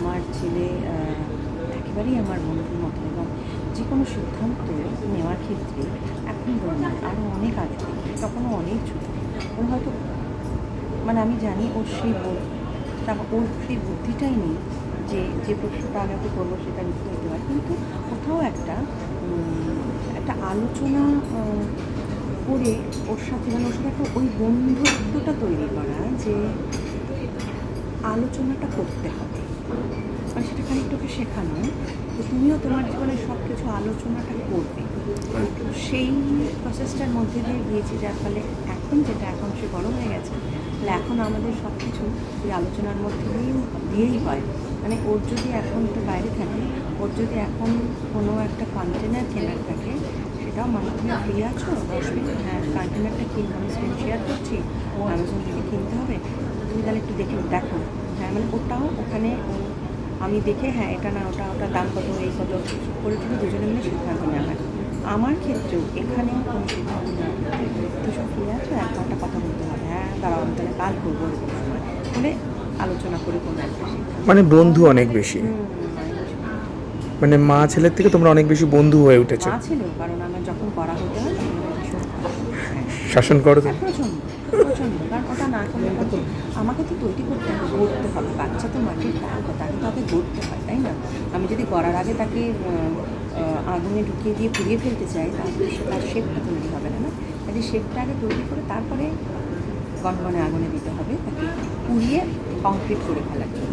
আমার ছেলে একেবারেই আমার বন্ধুর মতো এবং যে কোনো সিদ্ধান্ত নেওয়ার ক্ষেত্রে এখন বলুন আরও অনেক আগে থেকে, তখনও অনেক ছোটো। ওর হয়তো মানে আমি জানি ওর সেই তারপর ওর সেই বুদ্ধিটাই নেই যে যে প্রশ্নটা আগে ওকে করব সেটা উত্তর দিতে পারে। কিন্তু কোথাও একটা একটা আলোচনা করে ওর সাথে মানে ওর সাথে একটা ওই বন্ধুত্বটা তৈরি করা যে আলোচনাটা করতে হবে। মানে সেটা খানিকটাকে শেখানো তুমিও তোমার জীবনে সব কিছু আলোচনাটা করবে তো সেই প্রসেসটার মধ্যে দিয়ে গিয়েছি যার ফলে এখন যেটা এখন সে বড় হয়ে গেছে তাহলে এখন আমাদের সব কিছু ওই আলোচনার মধ্যে দিয়েই দিয়েই হয়। মানে ওর যদি এখন তো বাইরে থাকে, ওর যদি এখন কোনো একটা কন্টেনার কেনার থাকে, সেটাও মানে তুমি ফ্রি আছো? দশ মিনিট? হ্যাঁ কন্টেনারটা কিনবো আমি স্ক্রিন শেয়ার করছি ও অ্যামাজন থেকে কিনতে হবে। তুমি তাহলে একটু দেখে দেখো। হ্যাঁ মানে ওটাও ওখানে আমি দেখে হ্যাঁ এটা না, ওটা ওটা দাম কত, এই কত, করে কিন্তু দুজনে মিলে সিদ্ধান্ত নেওয়া হয়। আমার ক্ষেত্রেও এখানেও কোনো সিদ্ধান্ত নেওয়া হয় দুজন ফ্রি আছো এক ঘণ্টা কথা বলতে হবে। হ্যাঁ দাঁড়াও, আমি তাহলে কাল করব। সময় বলে আলোচনা করে কোনো একটা সিদ্ধান্ত মানে বন্ধু অনেক বেশি। মানে মা ছেলের থেকে তোমরা অনেক বেশি বন্ধু হয়ে উঠেছো। মা ছিল কারণ আমার যখন করা হতে শাসন করো তো। প্রচণ্ড প্রচণ্ড কারণ ওটা না করলে পরে আমাকে তো তৈরি করতে হবে গড়তে হবে। বাচ্চা তো মাটির টাকা তাকে তাকে গড়তে হয় তাই না? আমি যদি গড়ার আগে তাকে আগুনে ঢুকিয়ে দিয়ে পুড়িয়ে ফেলতে চাই তাহলে সে তার শেপটা তৈরি হবে না না? কাজে শেপটা আগে তৈরি করে তারপরে গনগনে আগুনে দিতে হবে তাকে পুড়িয়ে কংক্রিট করে ফেলার জন্য।